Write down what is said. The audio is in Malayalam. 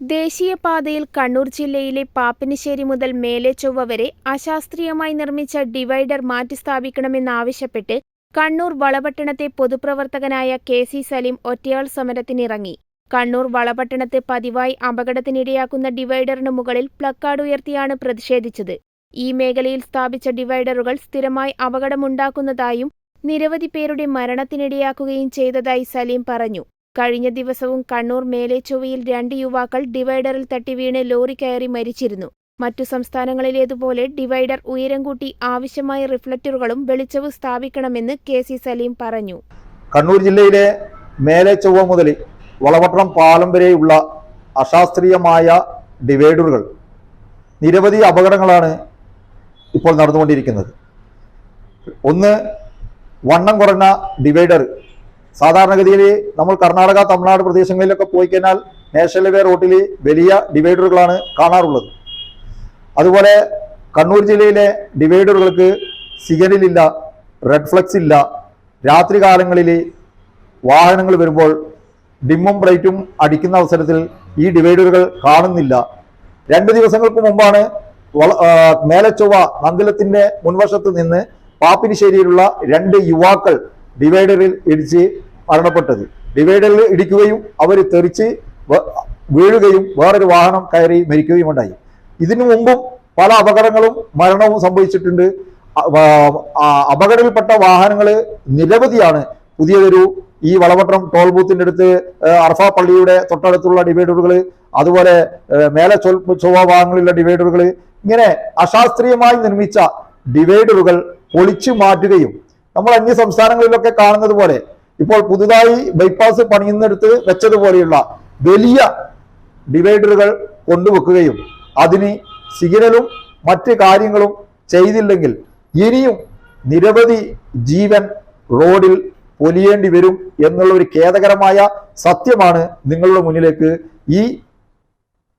ദേശീയപാതയിൽ കണ്ണൂർ ജില്ലയിലെ പാപ്പിനിശ്ശേരി മുതൽ മേലെചൊവ്വ വരെ അശാസ്ത്രീയമായി നിർമ്മിച്ച ഡിവൈഡർ മാറ്റിസ്ഥാപിക്കണമെന്നാവശ്യപ്പെട്ട് കണ്ണൂർ വളപട്ടണത്തെ പൊതുപ്രവർത്തകനായ കെ സി സലീം ഒറ്റയാൾ സമരത്തിനിറങ്ങി. കണ്ണൂർ വളപട്ടണത്തെ പതിവായി അപകടത്തിനിടയാക്കുന്ന ഡിവൈഡറിനു മുകളിൽ പ്ലക്കാർഡ് ഉയർത്തിയാണ് പ്രതിഷേധിച്ചത്. ഈ മേഖലയിൽ സ്ഥാപിച്ച ഡിവൈഡറുകൾ സ്ഥിരമായി അപകടമുണ്ടാക്കുന്നതായും നിരവധി പേരുടെ മരണത്തിനിടയാക്കുകയും ചെയ്തതായി സലീം പറഞ്ഞു. കഴിഞ്ഞ ദിവസവും കണ്ണൂർ മേലേച്ചൊവ്വയിൽ രണ്ട് യുവാക്കൾ ഡിവൈഡറിൽ തട്ടി വീണ് ലോറി കയറി മരിച്ചിരുന്നു. മറ്റു സംസ്ഥാനങ്ങളിലേതുപോലെ ഡിവൈഡർ ഉയരം കൂട്ടി ആവശ്യമായ റിഫ്ലക്ടറുകളും വെളിച്ചവും സ്ഥാപിക്കണമെന്ന് കെ സി സലീം പറഞ്ഞു. കണ്ണൂർ ജില്ലയിലെ മേലെ ചൊവ്വ മുതൽ വളപട്ടണം പാലം വരെയുള്ള അശാസ്ത്രീയമായ ഡിവൈഡറുകൾ നിരവധി അപകടങ്ങളാണ് ഇപ്പോൾ നടന്നുകൊണ്ടിരിക്കുന്നത് ഒന്ന് വണ്ണം കുറഞ്ഞ ഡിവൈഡർ സാധാരണഗതിയിൽ നമ്മൾ കർണാടക തമിഴ്നാട് പ്രദേശങ്ങളിലൊക്കെ പോയി കഴിഞ്ഞാൽ നാഷണൽ ഹൈവേ റോട്ടിൽ വലിയ ഡിവൈഡറുകളാണ് കാണാറുള്ളത്. അതുപോലെ കണ്ണൂർ ജില്ലയിലെ ഡിവൈഡറുകൾക്ക് സിഗ്നലില്ല റെഡ് ഫ്ലക്സ് ഇല്ല. രാത്രി കാലങ്ങളിൽ വാഹനങ്ങൾ വരുമ്പോൾ ഡിമ്മും ബ്രൈറ്റും അടിക്കുന്ന അവസരത്തിൽ ഈ ഡിവൈഡറുകൾ കാണുന്നില്ല. രണ്ട് ദിവസങ്ങൾക്ക് മുമ്പാണ് മേലച്ചൊവ്വ നന്ദിലത്തിന്റെ മുൻവശത്ത് നിന്ന് പാപ്പിനിശ്ശേരിയിലുള്ള രണ്ട് യുവാക്കൾ ഡിവൈഡറിൽ ഇടിച്ച് മരണപ്പെട്ടത്. ഡിവൈഡറിൽ ഇടിക്കുകയും അവർ തെറിച്ച് വീഴുകയും വേറൊരു വാഹനം കയറി മരിക്കുകയും ഉണ്ടായി. ഇതിനു മുമ്പും പല അപകടങ്ങളും മരണവും സംഭവിച്ചിട്ടുണ്ട്. അപകടത്തിൽപ്പെട്ട വാഹനങ്ങൾ നിരവധിയാണ്. പുതിയതൊരു ഈ വളവട്ടം ടോൾ ബൂത്തിന്റെ അടുത്ത് അർഫ പള്ളിയുടെ തൊട്ടടുത്തുള്ള ഡിവൈഡറുകൾ അതുപോലെ മേലെ ചൊൽ ചൊവ്വ ഭാഗങ്ങളിലുള്ള ഡിവൈഡറുകൾ ഇങ്ങനെ അശാസ്ത്രീയമായി നിർമ്മിച്ച ഡിവൈഡറുകൾ പൊളിച്ചു മാറ്റുകയും നമ്മൾ അന്യ സംസ്ഥാനങ്ങളിലൊക്കെ കാണുന്നത് പോലെ ഇപ്പോൾ പുതുതായി ബൈപ്പാസ് പണിയുന്നിടത്ത് വെച്ചതുപോലെയുള്ള വലിയ ഡിവൈഡറുകൾ കൊണ്ടുവെക്കുകയും അതിന് സിഗ്നലും മറ്റ് കാര്യങ്ങളും ചെയ്തില്ലെങ്കിൽ ഇനിയും നിരവധി ജീവൻ റോഡിൽ പൊലിയേണ്ടി വരും എന്നുള്ള ഒരു ഖേദകരമായ സത്യമാണ് നിങ്ങളുടെ മുന്നിലേക്ക് ഈ